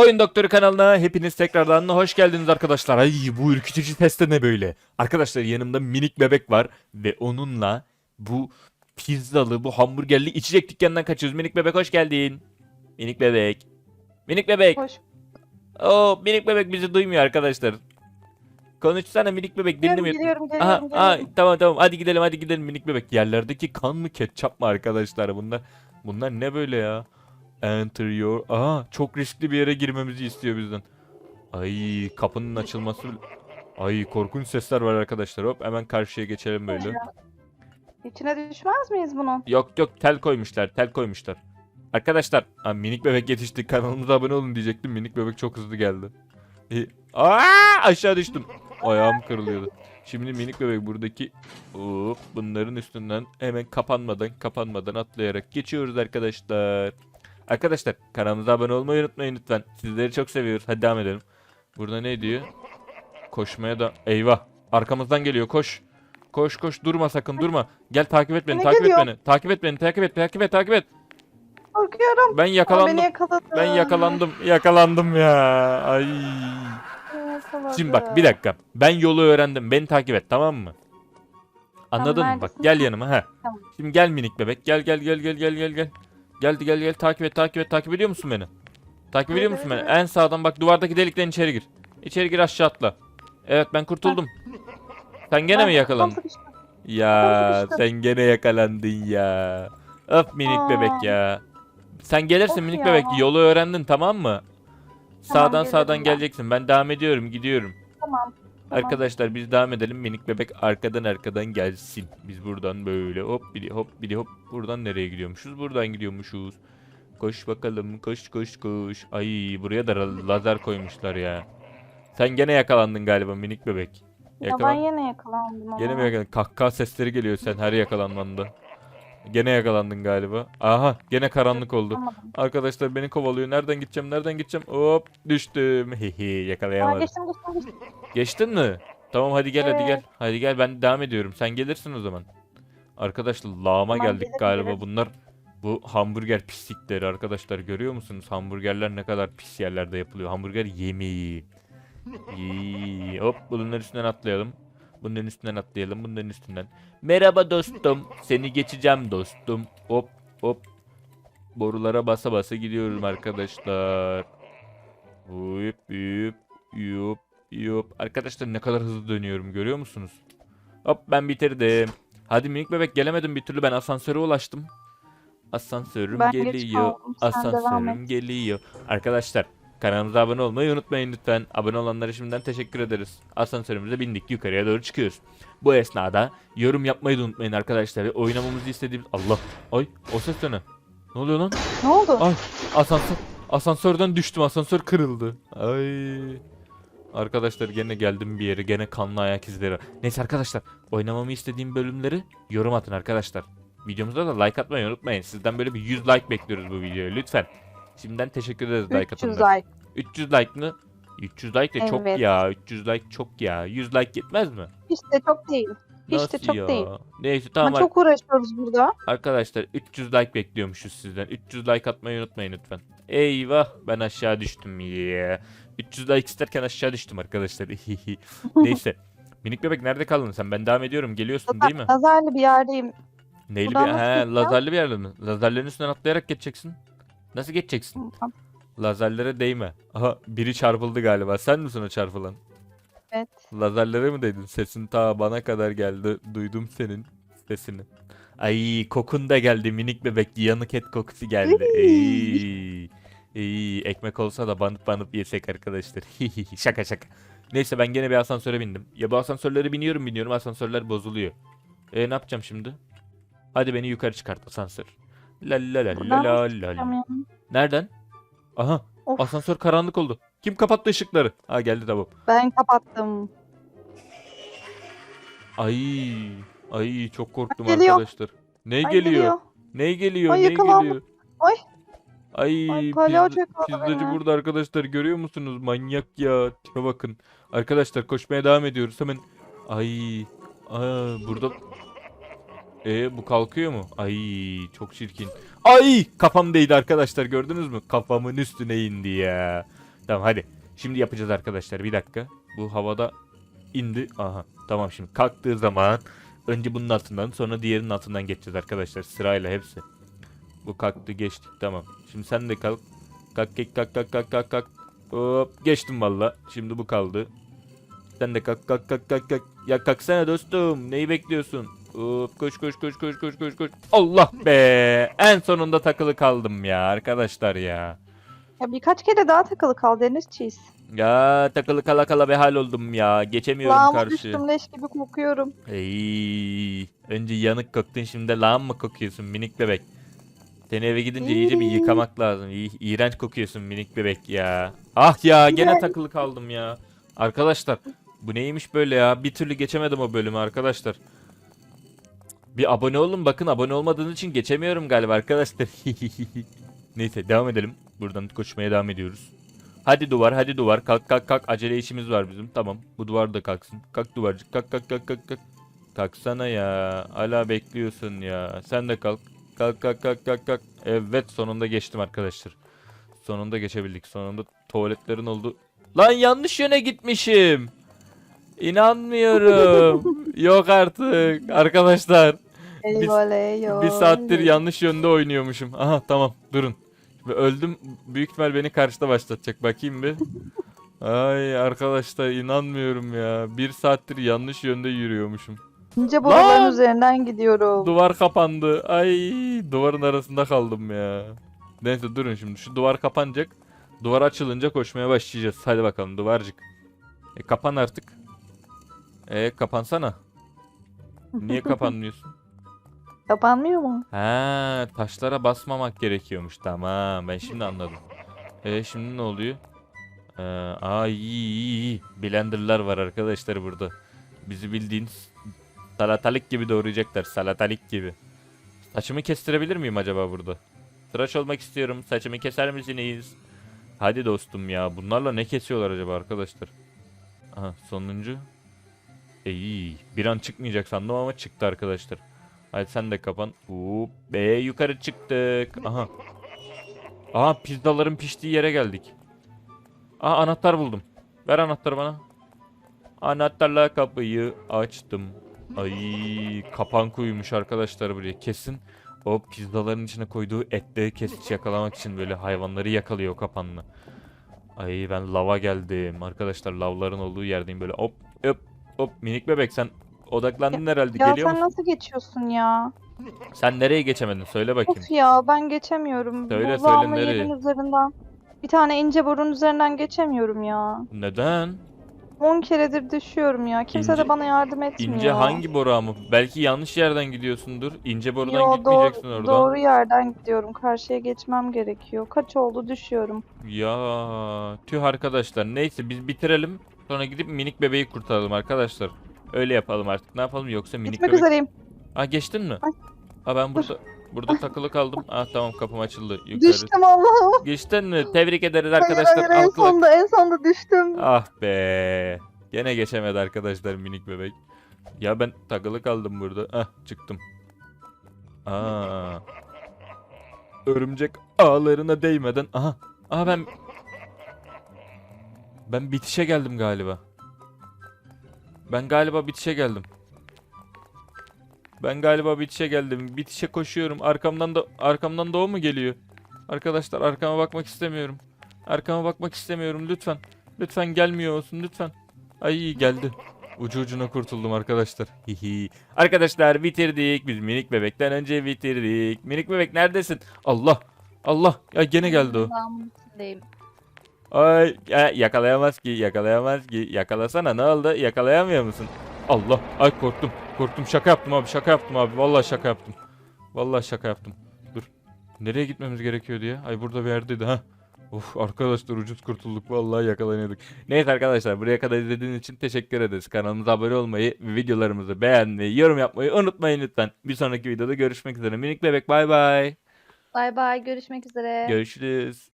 Oyun Doktoru kanalına hepiniz tekrardan hoş geldiniz arkadaşlar. Ay bu ürkütücü teste ne böyle? Arkadaşlar yanımda minik bebek var ve onunla bu pizzalı, bu hamburgerli içecek dükkanından kaçıyoruz. Minik bebek hoş geldin. Minik bebek. Minik bebek. Hoş. Oo minik bebek bizi duymuyor arkadaşlar. Konuşsana minik bebek dinlemiyor. geliyorum, Aha, geliyorum, aha, geliyorum. tamam tamam hadi gidelim hadi gidelim minik bebek. Yerlerdeki kan mı ketçap mı arkadaşlar bunlar? Bunlar ne böyle ya? Enter your... Aha çok riskli bir yere girmemizi istiyor bizden. Ay kapının açılması... Ay korkunç sesler var arkadaşlar. Hop hemen karşıya geçelim böyle. İçine düşmez miyiz bunun? Yok yok tel koymuşlar tel koymuşlar. Arkadaşlar ha, minik bebek yetişti kanalımıza abone olun diyecektim. Minik bebek çok hızlı geldi. E, Aa, aşağı düştüm. Ayağım kırılıyordu. Şimdi minik bebek buradaki hop, bunların üstünden hemen kapanmadan kapanmadan atlayarak geçiyoruz arkadaşlar. Arkadaşlar kanalımıza abone olmayı unutmayın lütfen. Sizleri çok seviyoruz. Hadi devam edelim. Burada ne diyor? Koşmaya da eyvah. Arkamızdan geliyor koş. Koş koş durma sakın durma. Gel takip et beni Ne takip geliyor? et beni. Takip et beni takip et takip et takip et. Korkuyorum. Ben yakalandım. beni yakaladı. Ben yakalandım. Yakalandım ya. Ay. Yakaladı. Şimdi bak bir dakika. Ben yolu öğrendim. Beni takip et tamam mı? Anladın mı? Bak neredesin? gel yanıma ha. Tamam. Şimdi gel minik bebek. Gel gel gel gel gel gel gel. Geldi gel gel takip et takip et takip ediyor musun beni? Takip ediyor musun beni? En sağdan bak duvardaki delikten içeri gir. İçeri gir aşağı atla. Evet ben kurtuldum. Sen gene mi yakalandın? sıkıştı. Ya sıkıştım. sen gene yakalandın ya. Öf minik Aa. bebek ya. Sen gelirsin Of minik ya. bebek yolu öğrendin tamam mı? Sağdan gelirim sağdan ben. geleceksin. Ben devam ediyorum gidiyorum. Tamam. Arkadaşlar biz devam edelim. Minik bebek arkadan arkadan gelsin. Biz buradan böyle hop bili hop bili hop. Buradan nereye gidiyormuşuz? Buradan gidiyormuşuz. Koş bakalım koş koş koş. Ay buraya da lazer koymuşlar ya. Sen gene yakalandın galiba minik bebek. Ya ben Yakalan. yine yakalandım. Gene mi yakalandın? Kahkaha sesleri geliyor sen her yakalanmanda. Gene yakalandın galiba. Aha gene karanlık oldu. Arkadaşlar beni kovalıyor. Nereden gideceğim? Nereden gideceğim? Hop düştüm. Hihi Aa, yakalayamadım. geçtim geçtim geçtim. Geçtin mi? Tamam hadi gel hadi Evet. gel. Hadi gel ben devam ediyorum. Sen gelirsin o zaman. Arkadaşlar lağıma Tamam, geldik gelirim, galiba. gelirim. Bunlar bu hamburger pislikleri arkadaşlar görüyor musunuz? Hamburgerler ne kadar pis yerlerde yapılıyor. Hamburger yemeği. İyi. Hop bunların üstünden atlayalım. Bunların üstünden atlayalım. Bunların üstünden. Merhaba dostum. Seni geçeceğim dostum. Hop hop. Borulara basa basa gidiyorum arkadaşlar. Hop hop hop hop. Arkadaşlar ne kadar hızlı dönüyorum görüyor musunuz? Hop ben bitirdim. Hadi minik bebek gelemedim bir türlü ben asansöre ulaştım. Asansörüm Ben geliyor. Asansörüm geliyor. Arkadaşlar kanalımıza abone olmayı unutmayın lütfen. Abone olanlara şimdiden teşekkür ederiz. Asansörümüze bindik yukarıya doğru çıkıyoruz. Bu esnada yorum yapmayı da unutmayın arkadaşlar. Oynamamızı istediğimiz... Allah! Ay o ses ne? Ne oluyor lan? Ne oldu? Ay asansör asansörden düştüm asansör kırıldı. Ay. Arkadaşlar gene geldim bir yere gene kanlı ayak izleri. Neyse arkadaşlar oynamamı istediğim bölümleri yorum atın arkadaşlar. Videomuza da like atmayı unutmayın. Sizden böyle bir 100 like bekliyoruz bu videoya lütfen. Şimdiden teşekkür ederiz like 300 atanlara. like. 300 like mı? 300 like de çok Evet. ya. 300 like çok ya. 100 like yetmez mi? Hiç de çok değil. Hiç de çok değil. Neyse Ama tamam çok uğraşıyoruz burada. Arkadaşlar 300 like bekliyormuşuz sizden. 300 like atmayı unutmayın lütfen. Eyvah ben aşağı düştüm ya. 300 like isterken aşağı düştüm arkadaşlar. Neyse. Minik bebek nerede kaldın sen? Ben devam ediyorum. Geliyorsun değil mi? Lazerli bir yerdeyim. Neyli bir buradan nasıl he, lazerli bir yerde mi? Lazerlerin üstünden atlayarak geçeceksin. Nasıl geçeceksin? Tamam. Lazerlere değme. Aha biri çarpıldı galiba. Sen misin o çarpılan? Evet. Lazerlere mi değdin? Sesin ta bana kadar geldi. Duydum senin sesini. Ay kokun da geldi minik bebek. Yanık et kokusu geldi. Ey. Ey, ekmek olsa da banıp banıp yesek arkadaşlar. şaka şaka. Neyse ben gene bir asansöre bindim. Ya bu asansörleri biniyorum biniyorum asansörler bozuluyor. E ne yapacağım şimdi? Hadi beni yukarı çıkart asansör. La la la la la la. Nereden? Aha Of. asansör karanlık oldu. Kim kapattı ışıkları? Ha geldi tamam. Ben kapattım. Ay, ay çok korktum Geliyor. arkadaşlar. Ne Ay, geliyor? Ne geliyor? Ay, ne yakalandım. geliyor? Ay. Ay, Ay, palyaço yakaladı pizzacı beni. burada arkadaşlar görüyor musunuz? Manyak ya. Tipe bakın. Arkadaşlar koşmaya devam ediyoruz. Hemen ay aa, burada e bu kalkıyor mu? Ay çok çirkin. Ay kafam değdi arkadaşlar gördünüz mü? Kafamın üstüne indi ya. Tamam hadi. Şimdi yapacağız arkadaşlar. Bir dakika. Bu havada indi. Aha. Tamam şimdi kalktığı zaman önce bunun altından sonra diğerinin altından geçeceğiz arkadaşlar. Sırayla hepsi. Bu kalktı geçtik tamam. Şimdi sen de kalk. Kalk kalk kalk kalk kalk kalk kalk. Hop geçtim valla. Şimdi bu kaldı. Sen de kalk kalk kalk kalk kalk. Ya kalksana dostum. Neyi bekliyorsun? Hop koş koş koş koş koş koş koş. Allah be. En sonunda takılı kaldım ya arkadaşlar ya. Ya birkaç kere daha takılı kal Deniz Cheese. Ya takılı kala kala bir hal oldum ya. Geçemiyorum Lağıma karşı. düştüm leş gibi kokuyorum. Ey, önce yanık koktun şimdi lağım mı kokuyorsun minik bebek? Seni eve gidince iyice bir yıkamak lazım. İ- İğrenç kokuyorsun minik bebek ya. Ah ya gene takılı kaldım ya. Arkadaşlar bu neymiş böyle ya? Bir türlü geçemedim o bölümü arkadaşlar. Bir abone olun bakın abone olmadığınız için geçemiyorum galiba arkadaşlar. Neyse devam edelim. Buradan koşmaya devam ediyoruz. Hadi duvar hadi duvar. Kalk kalk kalk. Acele işimiz var bizim. Tamam bu duvar da kalksın. Kalk duvarcık kalk kalk kalk kalk kalk. Kalksana ya. Hala bekliyorsun ya. Sen de kalk. Kalk kalk kalk kalk kalk. Evet sonunda geçtim arkadaşlar. Sonunda geçebildik. Sonunda tuvaletlerin oldu. Lan yanlış yöne gitmişim İnanmıyorum yok artık arkadaşlar eyvah. bir saattir yanlış yönde oynuyormuşum. Aha tamam durun. Ve öldüm. Büyük ihtimal beni karşıda başlatacak. Bakayım bir. Ay arkadaşlar inanmıyorum ya. Bir saattir yanlış yönde yürüyormuşum. İnce boruların Lan! üzerinden gidiyorum. Duvar kapandı. Ay duvarın arasında kaldım ya. Neyse durun şimdi. Şu duvar kapanacak. Duvar açılınca koşmaya başlayacağız. Hadi bakalım duvarcık. E kapan artık. E kapansana. Niye kapanmıyorsun? Kapanmıyor mu? Ha, taşlara basmamak gerekiyormuş. Tamam, ben şimdi anladım. E şimdi ne oluyor? Ee, aa iyi, iyi iyi. Blenderlar var arkadaşlar burada. Bizi bildiğin salatalık gibi doğrayacaklar. Salatalık gibi. Saçımı kestirebilir miyim acaba burada? Tıraş olmak istiyorum. Saçımı keser misiniz? Hadi dostum ya. Bunlarla ne kesiyorlar acaba arkadaşlar? Aha sonuncu. E, iyi. Bir an çıkmayacak sandım ama çıktı arkadaşlar. Hadi sen de kapan. Hop be yukarı çıktık. Aha. Aha pizzaların piştiği yere geldik. Aha anahtar buldum. Ver anahtarı bana. Anahtarla kapıyı açtım. Ay kapan koymuş arkadaşlar buraya. Kesin o pizzaların içine koyduğu etleri kesici yakalamak için böyle hayvanları yakalıyor kapanla. Ay ben lava geldim. Arkadaşlar lavların olduğu yerdeyim böyle hop hop hop minik bebek sen odaklandın herhalde Ya geliyor sen musun? nasıl geçiyorsun ya? Sen nereye geçemedin? Söyle bakayım. Of ya ben geçemiyorum. Söyle, Bu söyle, lağma nereye? yerin üzerinden. Bir tane ince borunun üzerinden geçemiyorum ya. Neden? 10 keredir düşüyorum ya. Kimse İnce- de bana yardım etmiyor. İnce hangi boru mı? Belki yanlış yerden gidiyorsundur. İnce borudan Yo, gitmeyeceksin doğru, oradan. doğru yerden gidiyorum. Karşıya geçmem gerekiyor. Kaç oldu düşüyorum. Ya tüh arkadaşlar. Neyse biz bitirelim. Sonra gidip minik bebeği kurtaralım arkadaşlar. Öyle yapalım artık. Ne yapalım yoksa minik Gitmek bebek. üzereyim. Aa geçtin mi? Ay. Aa ben burada burada takılı kaldım. Ah tamam kapım açıldı. Yukarı. Düştüm Allah'ım. Geçtin mi? Tebrik ederiz Hayır arkadaşlar. hayır en Alkış. sonda en sonda düştüm. Ah be. Gene geçemedi arkadaşlar minik bebek. Ya ben takılı kaldım burada. Ah çıktım. Aa. Örümcek ağlarına değmeden. Aha. Aha ben ben bitişe geldim galiba. Ben galiba bitişe geldim. Ben galiba bitişe geldim. Bitişe koşuyorum. Arkamdan da arkamdan da o mu geliyor? Arkadaşlar arkama bakmak istemiyorum. Arkama bakmak istemiyorum lütfen. Lütfen gelmiyor olsun lütfen. Ay geldi. Ucu ucuna kurtuldum arkadaşlar. Hihi. Arkadaşlar bitirdik. Biz minik bebekten önce bitirdik. Minik bebek neredesin? Allah. Allah. Ya gene geldi o. Ay ya, yakalayamaz ki yakalayamaz ki. Yakalasana ne oldu? Yakalayamıyor musun? Allah. Ay korktum. Korktum. Şaka yaptım abi. Şaka yaptım abi. Vallahi şaka yaptım. Vallahi şaka yaptım. Dur. Nereye gitmemiz gerekiyordu ya? Ay burada bir yerdeydi ha. Of arkadaşlar ucuz kurtulduk. Vallahi yakalanıyorduk. Neyse arkadaşlar buraya kadar izlediğiniz için teşekkür ederiz. Kanalımıza abone olmayı, videolarımızı beğenmeyi, yorum yapmayı unutmayın lütfen. Bir sonraki videoda görüşmek üzere. Minik bebek bay bay. Bay bay görüşmek üzere. Görüşürüz.